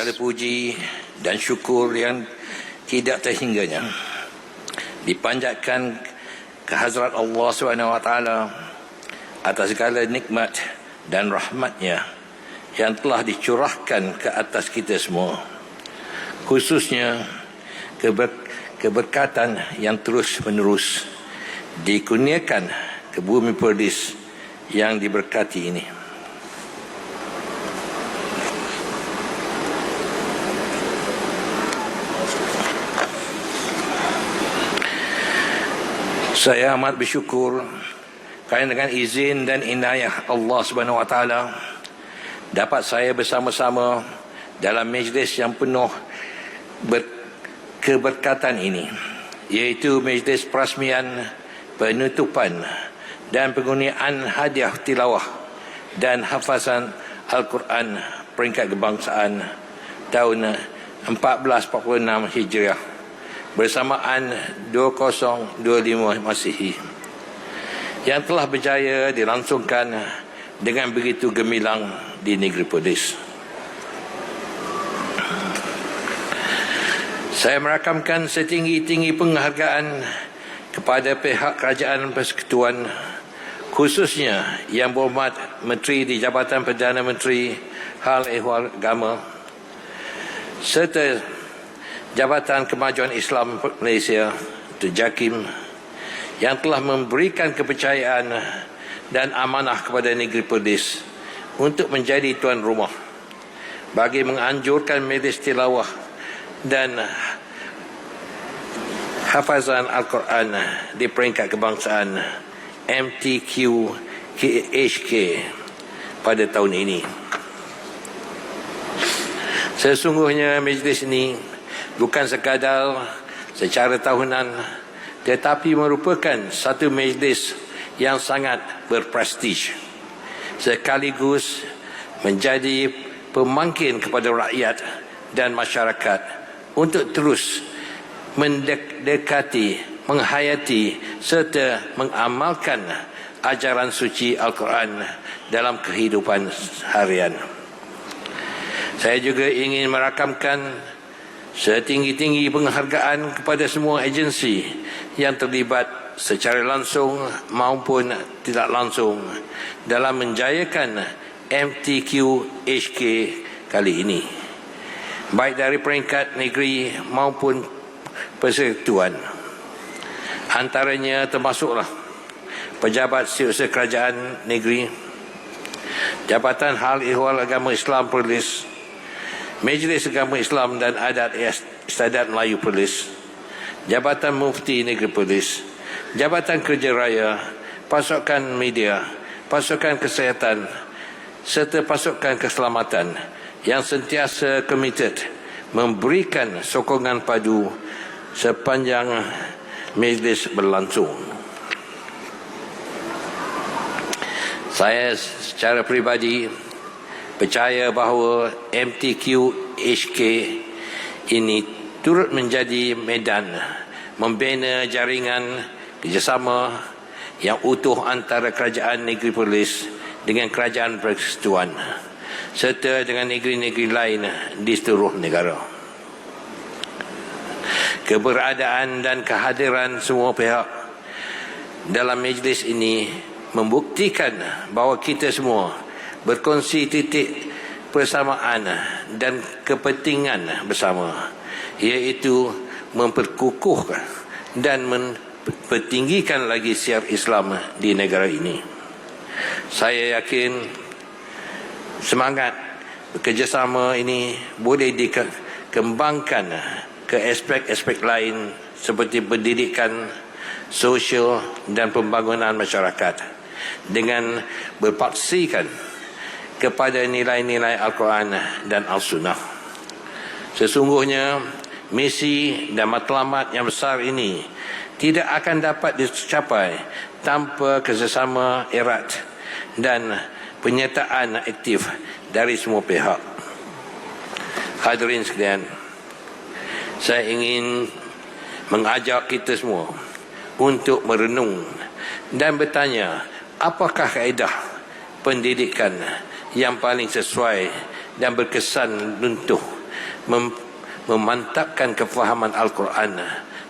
Segala puji dan syukur yang tidak terhingganya dipanjatkan ke hazrat Allah SWT atas segala nikmat dan rahmatnya yang telah dicurahkan ke atas kita semua khususnya keber keberkatan yang terus menerus dikurniakan ke bumi Perdis yang diberkati ini. Saya amat bersyukur. Kerana dengan izin dan inayah Allah Subhanahu Wa Taala dapat saya bersama-sama dalam majlis yang penuh ber keberkatan ini yaitu majlis perasmian penutupan dan penggunaan hadiah tilawah dan hafazan Al-Quran peringkat kebangsaan tahun 1446 Hijriah bersamaan 2025 Masihi yang telah berjaya dilangsungkan dengan begitu gemilang di negeri Perlis. Saya merakamkan setinggi-tinggi penghargaan kepada pihak kerajaan persekutuan khususnya yang berhormat Menteri di Jabatan Perdana Menteri Hal Ehwal Agama serta Jabatan Kemajuan Islam Malaysia atau JAKIM yang telah memberikan kepercayaan dan amanah kepada negeri Perlis untuk menjadi tuan rumah bagi menganjurkan majlis tilawah dan hafazan Al-Quran di peringkat kebangsaan MTQ HK pada tahun ini. Sesungguhnya majlis ini bukan sekadar secara tahunan tetapi merupakan satu majlis yang sangat berprestij sekaligus menjadi pemangkin kepada rakyat dan masyarakat untuk terus mendekati, menghayati serta mengamalkan ajaran suci Al-Quran dalam kehidupan harian. Saya juga ingin merakamkan setinggi-tinggi penghargaan kepada semua agensi yang terlibat secara langsung maupun tidak langsung dalam menjayakan MTQ HK kali ini. Baik dari peringkat negeri maupun persekutuan. Antaranya termasuklah pejabat setiausaha kerajaan negeri Jabatan Hal Ihwal Agama Islam Perlis Majlis Agama Islam dan Adat Istiadat Melayu Polis, Jabatan Mufti Negeri Polis, Jabatan Kerja Raya, Pasukan Media, Pasukan Kesihatan serta Pasukan Keselamatan yang sentiasa komited memberikan sokongan padu sepanjang majlis berlangsung. Saya secara pribadi percaya bahawa MTQ HK ini turut menjadi medan membina jaringan kerjasama yang utuh antara kerajaan negeri Perlis dengan kerajaan persekutuan serta dengan negeri-negeri lain di seluruh negara. Keberadaan dan kehadiran semua pihak dalam majlis ini membuktikan bahawa kita semua berkongsi titik persamaan dan kepentingan bersama iaitu memperkukuhkan dan mempertinggikan lagi siar Islam di negara ini. Saya yakin semangat bekerjasama ini boleh dikembangkan ke aspek-aspek lain seperti pendidikan, sosial dan pembangunan masyarakat dengan berpaksikan kepada nilai-nilai Al-Quran dan Al-Sunnah. Sesungguhnya misi dan matlamat yang besar ini tidak akan dapat dicapai tanpa kerjasama erat dan penyertaan aktif dari semua pihak. Hadirin sekalian, saya ingin mengajak kita semua untuk merenung dan bertanya apakah kaedah pendidikan yang paling sesuai dan berkesan runtuh mem- memantapkan kefahaman Al-Quran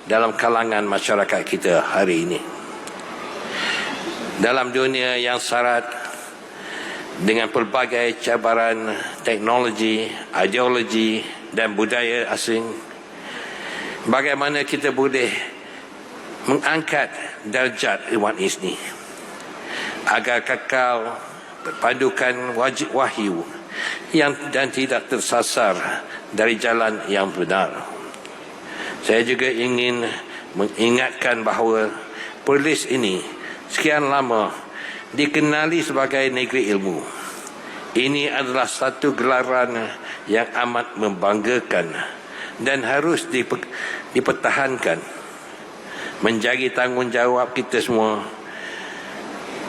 dalam kalangan masyarakat kita hari ini. Dalam dunia yang syarat dengan pelbagai cabaran teknologi, ideologi dan budaya asing, bagaimana kita boleh mengangkat darjat umat ini agar kekal berpadukan wajib wahyu yang dan tidak tersasar dari jalan yang benar. Saya juga ingin mengingatkan bahawa polis ini sekian lama dikenali sebagai negeri ilmu. Ini adalah satu gelaran yang amat membanggakan dan harus dipe- dipertahankan menjadi tanggungjawab kita semua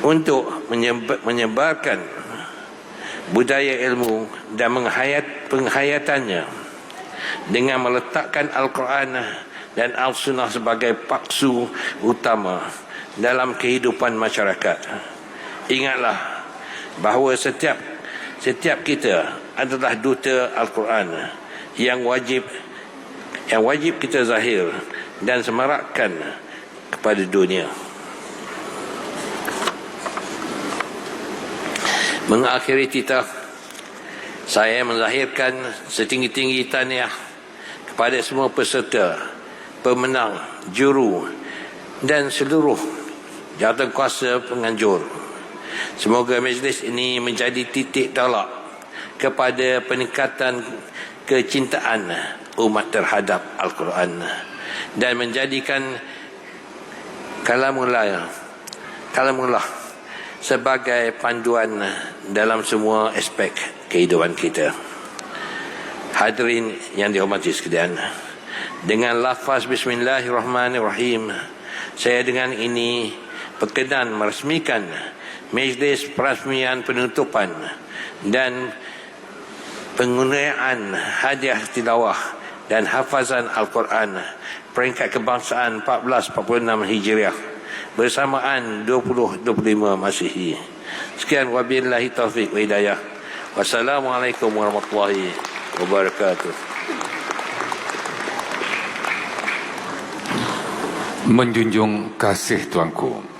untuk menyeb- menyebarkan budaya ilmu dan menghayat penghayatannya dengan meletakkan Al-Quran dan Al-Sunnah sebagai paksu utama dalam kehidupan masyarakat. Ingatlah bahawa setiap setiap kita adalah duta Al-Quran yang wajib yang wajib kita zahir dan semarakkan kepada dunia. Mengakhiri titah saya menzahirkan setinggi-tinggi tahniah kepada semua peserta, pemenang, juru dan seluruh jawatan kuasa penganjur. Semoga majlis ini menjadi titik tolak kepada peningkatan kecintaan umat terhadap Al-Quran dan menjadikan kalamullah kalamullah sebagai panduan dalam semua aspek kehidupan kita. Hadirin yang dihormati sekalian, dengan lafaz Bismillahirrahmanirrahim, saya dengan ini berkenan meresmikan majlis perasmian penutupan dan penggunaan hadiah tilawah dan hafazan Al-Quran peringkat kebangsaan 1446 Hijriah bersamaan 2025 Masihi. Sekian wabillahi taufik wa hidayah. Wassalamualaikum warahmatullahi wabarakatuh. Menjunjung kasih Tuanku